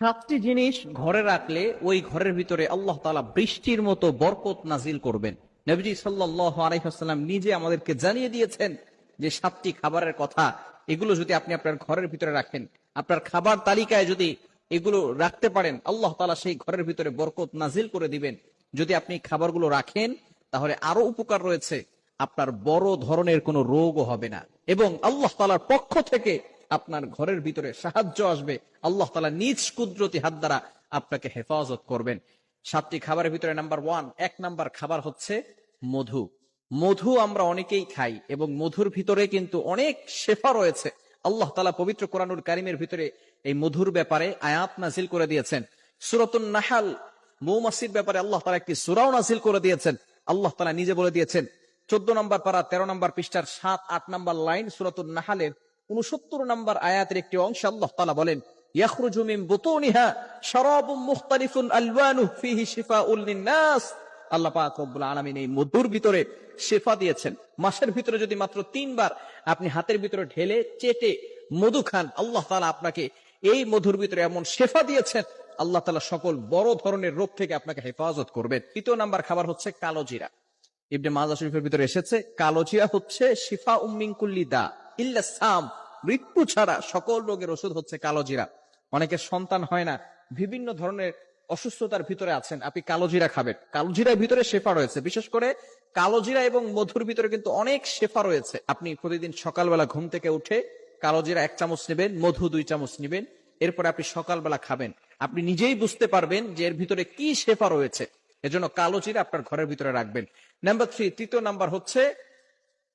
সাতটি জিনিস ঘরে রাখলে ওই ঘরের ভিতরে আল্লাহ তালা বৃষ্টির মতো বরকত নাজিল করবেন। নবীজি সাল্লাহ আলহাম নিজে আমাদেরকে জানিয়ে দিয়েছেন যে সাতটি খাবারের কথা, এগুলো যদি আপনি আপনার ঘরের ভিতরে রাখেন, আপনার খাবার তালিকায় যদি এগুলো রাখতে পারেন, আল্লাহ তালা সেই ঘরের ভিতরে বরকত নাজিল করে দিবেন। যদি আপনি খাবারগুলো রাখেন, তাহলে আরও উপকার রয়েছে। আপনার বড় ধরনের কোনো রোগও হবে না। এবং আল্লাহ তালার পক্ষ থেকে আপনার ঘরের ভিতরে সাহায্য আসবে। আল্লাহ তালা নিজ কুদরতি হাত দ্বারা আপনাকে হেফাজত করবেন। সাতটি খাবারের ভিতরে নাম্বার ওয়ান, এক নাম্বার খাবার হচ্ছে মধু। মধু আমরা অনেকেই খাই এবং মধুর ভিতরে কিন্তু অনেক শেফা রয়েছে। আল্লাহ তালা পবিত্র কোরআনুল কারিমের ভিতরে এই মধুর ব্যাপারে আয়াত নাজিল করে দিয়েছেন। সুরতুন নাহাল মৌমাসির ব্যাপারে আল্লাহ তালা একটি সুরাও নাজিল করে দিয়েছেন। আল্লাহ তালা নিজে বলে দিয়েছেন, চোদ্দ নম্বর পারা, তেরো নম্বর পৃষ্ঠার সাত, আট নম্বর লাইন সুরতুল নাহালের উনসত্তর নম্বর আয়াতের একটি অংশ আল্লাহ তালা বলেন আপনি হাতের ভিতরে ঢেলে চেটে মধু খান, আল্লাহ তাআলা আপনাকে এই মধুর ভিতরে এমন শেফা দিয়েছেন, আল্লাহ তাআলা সকল বড় ধরনের রোগ থেকে আপনাকে হেফাজত করবেন। তৃতীয় নাম্বার খাবার হচ্ছে কালো জিরা। ইবনে মাজা শরীফের ভিতরে এসেছে, কালো জিরা হচ্ছে শিফা উম্মিন কুল্লি দা ইল্লা মৃত্যু ছাড়া সকল রোগের ওষুধ হচ্ছে কালো জিরা অনেকের সন্তান হয় না, বিভিন্ন ধরনের অসুস্থতার ভিতরে আছেন। আপনি কালো জিরা খাবেন। কালো জিরার ভিতরে শেফা রয়েছে। বিশেষ করে কালো জিরা এবং মধুর ভিতরে কিন্তু অনেক শেফা রয়েছে। আপনি প্রতিদিন সকালবেলা ঘুম থেকে উঠে কালো জিরা এক চামচ নেবেন, মধু দুই চামচ নেবেন, এরপরে আপনি সকালবেলা খাবেন। আপনি নিজেই বুঝতে পারবেন যে এর ভিতরে কি শেফা রয়েছে। এজন্য কালো জিরা আপনার ঘরের ভিতরে রাখবেন। নাম্বার থ্রি, তৃতীয় নাম্বার হচ্ছে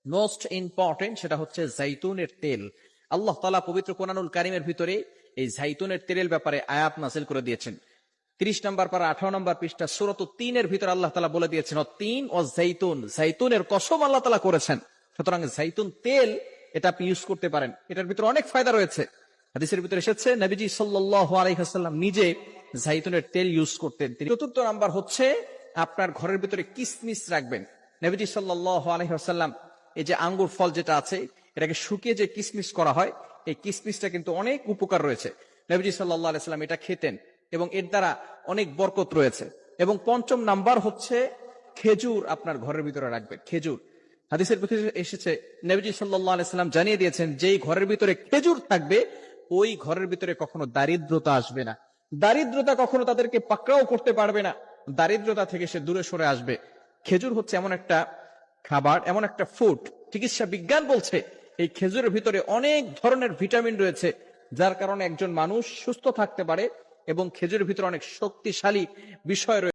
মোস্ট ইম্পর্টেন্ট সেটা হচ্ছে জাইতুনের তেল। আল্লাহ তালা পবিত্র কোরআনুল কারিমের ভিতরে এই জাইতুনের তেলের ব্যাপারে আয়াত নাসিল করে দিয়েছেন। তিরিশ নম্বর পারা আঠারো নম্বর পৃষ্ঠা সুরত তিনের ভিতরে আল্লাহ তালা বলে দিয়েছেন তিন ও জাইতুন, জাইতুনের কসম আল্লাহ তালা করেছেন। সুতরাং জাইতুন তেল এটা আপনি ইউজ করতে পারেন। এটার ভিতরে অনেক ফায়দা রয়েছে। হাদিসের ভিতরে এসেছে, নবীজি সাল্লাহ আলাইহাল্লাম নিজে জাইতুনের তেল ইউজ করতেন। তিনি চতুর্থ নাম্বার হচ্ছে, আপনার ঘরের ভিতরে কিসমিস রাখবেন। নবীজি সাল্লাহ আলহিহাল্লাম এই যে আঙ্গুর ফল যেটা আছে এটাকে শুকিয়ে যে কিসমিস করা হয়, এই কিসমিসটা কিন্তু অনেক উপকার রয়েছে। নবীজি সাল্লাহ আলাইসাল্লাম এটা খেতেন এবং এর দ্বারা অনেক বরকত রয়েছে। এবং পঞ্চম নাম্বার হচ্ছে খেজুর আপনার ঘরের ভিতরে রাখবেন, খেজুর। হাদিসের এসেছে, নবীজি সাল্লাহ জানিয়ে দিয়েছেন, যেই ঘরের ভিতরে খেজুর থাকবে, ওই ঘরের ভিতরে কখনো দারিদ্রতা আসবে না। দারিদ্রতা কখনো তাদেরকে পাকড়াও করতে পারবে না। দারিদ্রতা থেকে সে দূরে সরে আসবে। খেজুর হচ্ছে এমন একটা খাবার, এমন একটা ফুড চিকিৎসা বিজ্ঞান বলছে এই খেজুরের ভিতরে অনেক ধরনের ভিটামিন রয়েছে, যার কারণে একজন মানুষ সুস্থ থাকতে পারে এবং খেজুরের ভিতরে অনেক শক্তিশালী বিষয় রয়েছে।